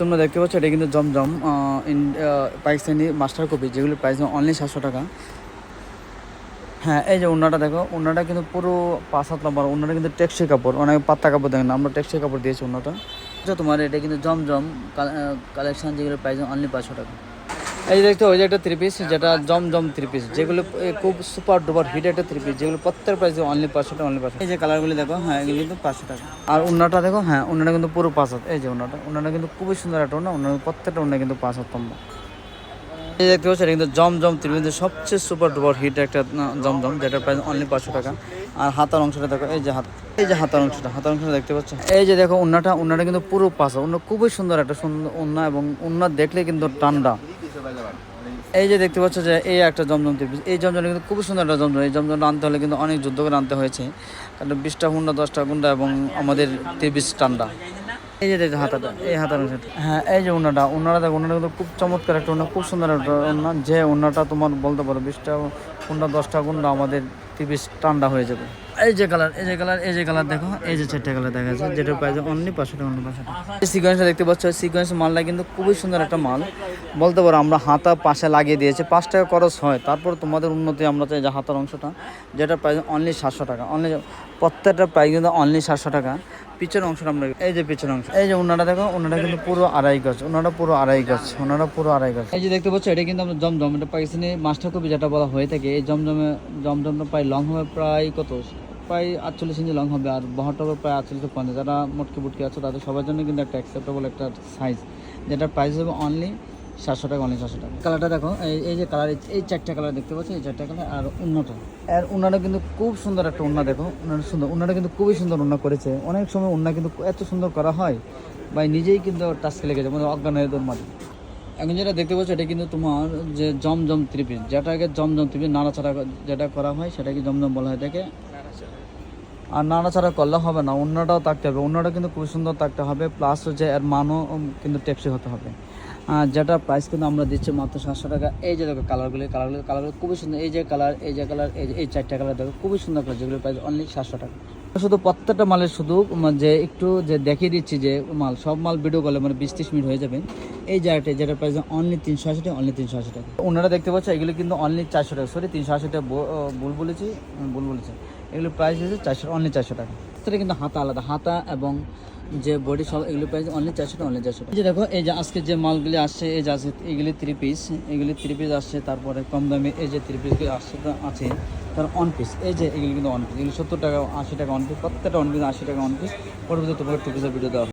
তোমরা দেখতে পাচ্ছ, এটা কিন্তু জমজম পাকিস্তানি মাস্টার কপি যেগুলোর প্রাইস অনলি সাতশো টাকা। হ্যাঁ এই যে ওনাটা দেখো ওনাটা কিন্তু পুরো পাঁচ সাত নম্বর ওনাটা কিন্তু টেক্সি কাপড়, অনেক পাত্তা কাপড় দেখেন, আমরা টেক্সি কাপড় দিয়েছি ওনাটা আচ্ছা তোমার এটা কিন্তু জমজম কালেকশন যেগুলো প্রাইস অনলি পাঁচশো টাকা। এই যে দেখতে ওই যে একটা থ্রি পিস যেটা জমজম থ্রি পিস যেগুলো খুব সুপার ডুপার হিট একটা থ্রি পিস যেগুলো প্রত্যেক প্রাইস অনলি পাঁচশো টাকা অনলি পাঁচশো এই যে কালারগুলি দেখো হ্যাঁ এগুলো কিন্তু পাঁচশো টাকা। আর উন্নাটা দেখো হ্যাঁ উন্নাটা কিন্তু পুরো পাঁচ হাত এই যে উন্নাটা উন্নাটা কিন্তু খুবই সুন্দর একটা উন্না উন্না প্রত্যেকটা উন্না কিন্তু পাঁচ হাত এই দেখতে পাচ্ছেন এটা কিন্তু জমজম ত্রিবেদীর সবচেয়ে সুপার ডুপার হিট একটা জমজম যেটা প্রাইস অনলি পাঁচশো টাকা। আর হাতার অংশটা দেখো এই যে হাত এই যে হাতার অংশটা হাতার অংশটা দেখতে পাচ্ছ? এই যে দেখো উন্নাটা উন্নাটা কিন্তু পুরো পাঁচা উন্না খুবই সুন্দর একটা সুন্দর উন্না এবং উন্না দেখলে কিন্তু ঠান্ডা এই যে দেখতে পাচ্ছ যে এই একটা জমজম ত্রিপিস এই জমজম কিন্তু খুবই সুন্দর একটা জমজম। এই জমজমটা আনতে হলে কিন্তু অনেক যুদ্ধ করে আনতে হয়েছে। কারণ বিশটা গুন্ডা দশটা গুন্ডা এবং আমাদের ত্রিপিস টান্ডা এই যে দেখো হাতাটা, এই হাতার হ্যাঁ এই যে উন্নাটা উন্নাটা দেখো, উন্নাটা কিন্তু খুব চমৎকার একটা উন্না, খুব সুন্দর একটা উন্না। যে উন্নাটা তোমার বলতে পারো, বিশটা গুন্ডা দশটা গুন্ডা আমাদের ত্রিপিস টান্ডা হয়ে যাবে। এই যে কালার এই যে কালার এই যে কালার দেখো, এই যে চারটে কালার দেখা যাচ্ছে, যেটার প্রাইস অনলি পাঁচশো টাকা অনলি পাঁচশো টাকা। সিকোয়েন্সটা দেখতে পাচ্ছ সিকোয়েন্স মালটা কিন্তু খুবই সুন্দর একটা মাল। বলতে পারো আমরা হাতা পাশে লাগিয়ে দিয়েছি, পাঁচ টাকা খরচ হয়। তারপর তোমাদের উন্নতি আমরা চাই যে হাতার অংশটা যেটা প্রাইস অনলি সাতশো টাকা অনলি প্রত্যেকটা প্রাইস কিন্তু অনলি সাতশো টাকা। পিছের অংশটা আমরা এই যে পিছের অংশ, এই যে উন্নাটা দেখো উন্নাটা কিন্তু পুরো আড়াই গাছ উন্নাটা পুরো আড়াই গাছ উন্নাটা পুরো আড়াই গাছ এই যে দেখতে পাচ্ছ, এটা কিন্তু আমরা জমজম, এটা পাকিস্তানি মাস্টার কপি যেটা বলা হয়ে থাকে, এই জমজমে, জমজমটা প্রায় লং হবে প্রায় কত? প্রায় আটচল্লিশ ইঞ্চি লং হবে আর বহরটা প্রায় আটচল্লিশ পঞ্চাশ। যারা মোটকে বুটকে আছে, তাদের সবার জন্য কিন্তু একটা অ্যাকসেপ্টেবল একটা সাইজ যেটার প্রাইস হবে অনলি সাতশো টাকা অনলি সাতশো টাকা। কালারটা দেখো, এই এই যে কালার এই চারটা কালার দেখতে পাচ্ছ, এই চারটা কালার আর উন্নটা। আর উন্নাটা কিন্তু খুব সুন্দর একটা উন্না দেখো, উন্নাটা সুন্দর, উন্নাটা কিন্তু খুবই সুন্দর উন্না করেছে। অনেক সময় উন্না কিন্তু এত সুন্দর করা হয় বা নিজেই কিন্তু টাস্কে লেগেছে মানে অজ্ঞান হয়ে তোর এখন যেটা দেখতে পাচ্ছ, এটা কিন্তু তোমার যে জমজম ত্রিপিস যেটাকে জমজম ত্রিপিস নাড়াচাড়া যেটা করা হয়, সেটাকে জমজম বলা হয় থাকে আর নাড়াচাড়া করলে হবে না। অন্যটাও থাকতে হবে। অন্যটা কিন্তু খুব সুন্দর থাকতে হবে। প্লাস হচ্ছে এর মানও কিন্তু টেপসি হতে হবে। যেটা প্রাইস কিন্তু আমরা দিচ্ছি মাত্র সাতশো টাকা। এই যে দেখো কালারগুলি কালারগুলি কালারগুলো খুবই সুন্দর। এই যে কালার এই যে কালার এই যে এই চারটা কালার দেখো, খুবই সুন্দর কালার যেগুলো প্রাইস অনলি সাতশো টাকা। শুধু প্রত্যেকটা মালের শুধু যে একটু যে দেখিয়ে দিচ্ছি যে মাল, সব মাল ভিডিও করলে মানে বিশ ত্রিশ মিনিট হয়ে যাবে। এই জায়গাটা যেটা প্রাইস অনলি তিনশো আশি টাকা অনলি তিনশো আশি টাকা। ওনারা দেখতে পাচ্ছ, এগুলো কিন্তু অনলি চারশো টাকা। সরি তিনশো আশি টাকা ভুল বলেছি ভুল বলেছি। এগুলো প্রাইস হচ্ছে চারশো অনলি চারশো টাকা। সেটা কিন্তু হাতা আলাদা। হাতা এবং যে বডি সব এগুলো প্রাইস অনলি চারশো টাকা অনলি চারশো টাকা। দেখো, এই যে আজকে যে মালগুলি আসছে, এই যে আছে এগুলি থ্রি পিস এগুলি থ্রি পিস আসছে, তারপরে কম দামে এই যে থ্রি পিসগুলি আসছে, আছে। তার অন পিস এই যে এগুলো কিন্তু অন পিস এগুলো সত্তর টাকা, আশি টাকা অন পিস প্রত্যেকটা অন পিস আশি টাকা অন পিস পরবর্তী তোমাকে টু পিসের ভিডিও দেওয়া।